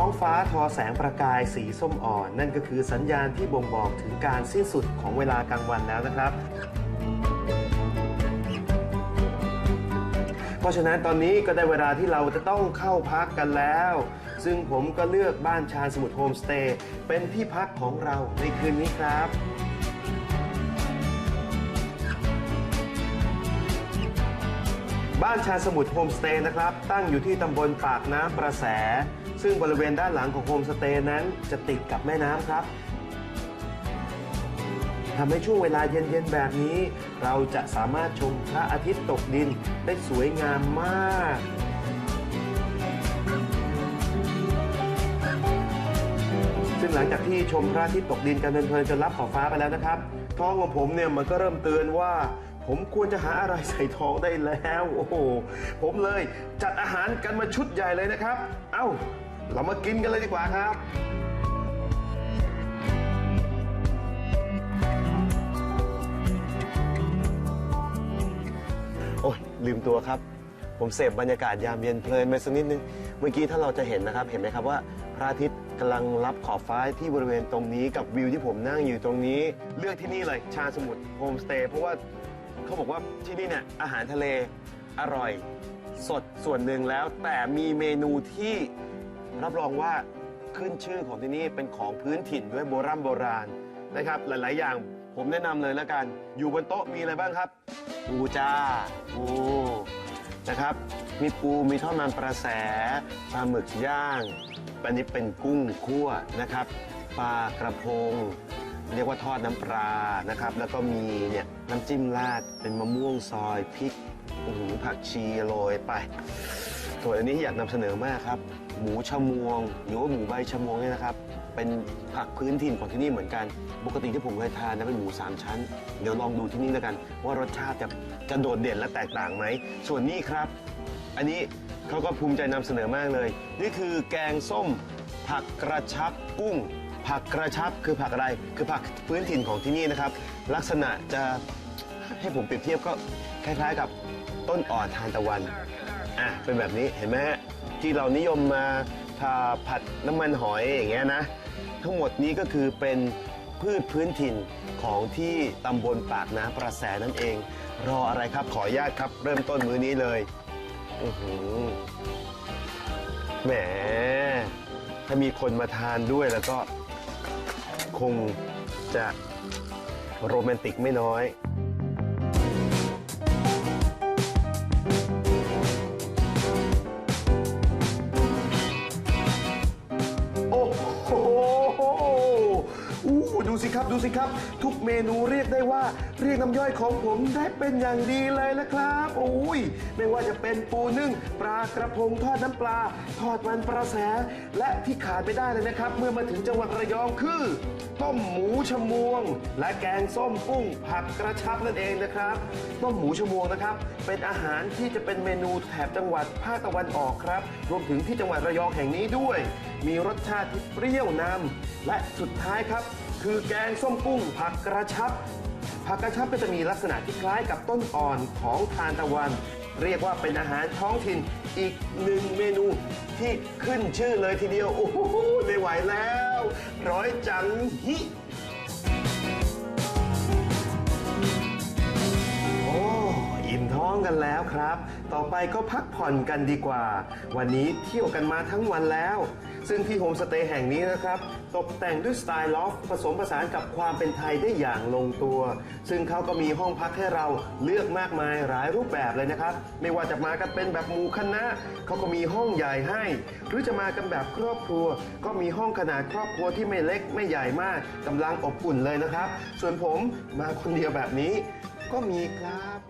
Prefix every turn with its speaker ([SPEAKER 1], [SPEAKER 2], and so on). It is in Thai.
[SPEAKER 1] ท้องฟ้าทอแสงประกายสีส้มอ่อน นั่นก็คือสัญญาณที่บ่งบอกถึงการสิ้นสุดของเวลากลางวันแล้วนะครับ เพราะฉะนั้นตอนนี้ก็ได้เวลาที่เราจะต้องเข้าพักกันแล้ว ซึ่งผมก็เลือกบ้านชาญสมุทรโฮมสเตย์เป็นที่พักของเราในคืนนี้ครับบ้านชาสมุทรโฮมสเตย์นะครับ ตั้งอยู่ที่ตำบลปากน้ำประแส ซึ่งบริเวณด้านหลังของโฮมสเตย์นั้นจะติดกับแม่น้ำครับทำให้ช่วงเวลาเย็นๆแบบนี้ เราจะสามารถชมพระอาทิตย์ตกดินได้สวยงามมากซึ่งหลังจากที่ชมพระอาทิตย์ตกดินกันเพลินๆจนรับขอบฟ้าไปแล้วนะครับ ท้องของผมเนี่ยมันก็เริ่มเตือนว่า ผมควรจะหาอะไรใส่ท้องได้แล้ว โอ้โห ผมเลยจัดอาหารกันมาชุดใหญ่เลยนะครับ เอ้า เรามากินกันเลยดีกว่าครับ โอ้ยลืมตัวครับ ผมเสพบรรยากาศยามเย็นเพลินไปสักนิดนึง เมื่อกี้ถ้าเราจะเห็นนะครับ เห็นไหมครับว่าพระอาทิตย์กำลังรับขอบฟ้าที่บริเวณตรงนี้กับวิวที่ผมนั่งอยู่ตรงนี้ เลือกที่นี่เลยชาสมุทรโฮมสเตย์เพราะว่าเขาบอกว่าที่นี่เนี่ยอาหารทะเลอร่อย สดส่วนหนึ่งแล้วแต่มีเมนูที่ รับรองว่าขึ้นชื่อของที่นี่เป็นของพื้นถิ่นด้วยโบราณโบราณนะครับ หลาย ๆ อย่างผมแนะนำเลยแล้วกัน อยู่บนโต๊ะมีอะไรบ้างครับ ปูจ้าปูนะครับ มีปูมีทอดมันปลาแสปลาหมึกย่างอันนี้เป็นกุ้งคั่วนะครับปลากระพง เรียกว่าทอดน้ำปลานะครับ แล้วก็มีเนี่ยน้ำจิ้มราดเป็นมะม่วงซอยพริกอื้อหือผักชีโรยไปส่วนอันนี้อยากนำเสนอมากครับ หมูชะมวง หรือว่าหมูใบชะมวงเนี่ยนะครับ เป็นผักพื้นถิ่นของที่นี่เหมือนกัน ปกติที่ผมเคยทานนะเป็นหมูสามชั้น เดี๋ยวลองดูที่นี่แล้วกัน ว่ารสชาติจะจะโดดเด่นและแตกต่างไหม ส่วนนี้ครับ อันนี้เขาก็ภูมิใจนำเสนอมากเลย นี่คือแกงส้ม ผักกระชับกุ้ง ผักกระชับคือผักอะไร คือผักพื้นถิ่นของที่นี่นะครับ ลักษณะจะให้ผมเปรียบเทียบก็คล้ายๆ กับต้นอ่อนทานตะวัน อะเป็นแบบนี้เห็นไหมฮะที่เรานิยมมาทาผัดน้ำมันหอยอย่างเงี้ยนะ ทั้งหมดนี้ก็คือเป็นพืชพื้นถิ่นของที่ตำบลปากน้ำประแสนั่นเอง รออะไรครับขออนุญาตครับ เริ่มต้นมื้อนี้เลยอือหือแหม ถ้ามีคนมาทานด้วยแล้วก็คงจะโรแมนติกไม่น้อย ดูสิครับดูสิครับ ทุกเมนูเรียกได้ว่า เรียกน้ำย่อยของผมได้เป็นอย่างดีเลยนะครับโอ้ยไม่ว่าจะเป็นปูนึ่งปลากระพงทอดน้ำปลา ทอดมันปลาแสและที่ขาดไม่ได้เลยนะครับ เมื่อมาถึงจังหวัดระยองคือ ต้มหมูชะมวง และแกงส้มกุ้งผักกระชับนั่นเองนะครับ ต้มหมูชะมวงนะครับ เป็นอาหารที่จะเป็นเมนูแถบจังหวัดภาคตะวันออกครับ รวมถึงที่จังหวัดระยองแห่งนี้ด้วย มีรสชาติที่เปรี้ยวนำและสุดท้ายครับ คือแกงส้มกุ้งผักกระชับ ผักกระชับก็จะมีลักษณะที่คล้ายกับต้นอ่อนของทานตะวัน เรียกว่าเป็นอาหารท้องถิ่นอีกหนึ่งเมนูที่ขึ้นชื่อเลยทีเดียว โอ้โหไม่ไหวแล้ว ร้อยจังฮิโอ้อิ่มท้องกันแล้วครับ ต่อไปก็พักผ่อนกันดีกว่า วันนี้เที่ยวกันมาทั้งวันแล้ว ซึ่งที่โฮมสเตย์แห่งนี้นะครับ ตกแต่งด้วยสไตล์ลอฟผสมผสานกับความเป็นไทยได้อย่างลงตัว ซึ่งเขาก็มีห้องพักให้เราเลือกมากมายหลายรูปแบบเลยนะครับ ไม่ว่าจะมากันเป็นแบบหมู่คณะเขาก็มีห้องใหญ่ให้ หรือจะมากันแบบครอบครัว ก็มีห้องขนาดครอบครัวที่ไม่เล็กไม่ใหญ่มากกำลังอบอุ่นเลยนะครับ ส่วนผมมาคนเดียวแบบนี้ก็มีครับ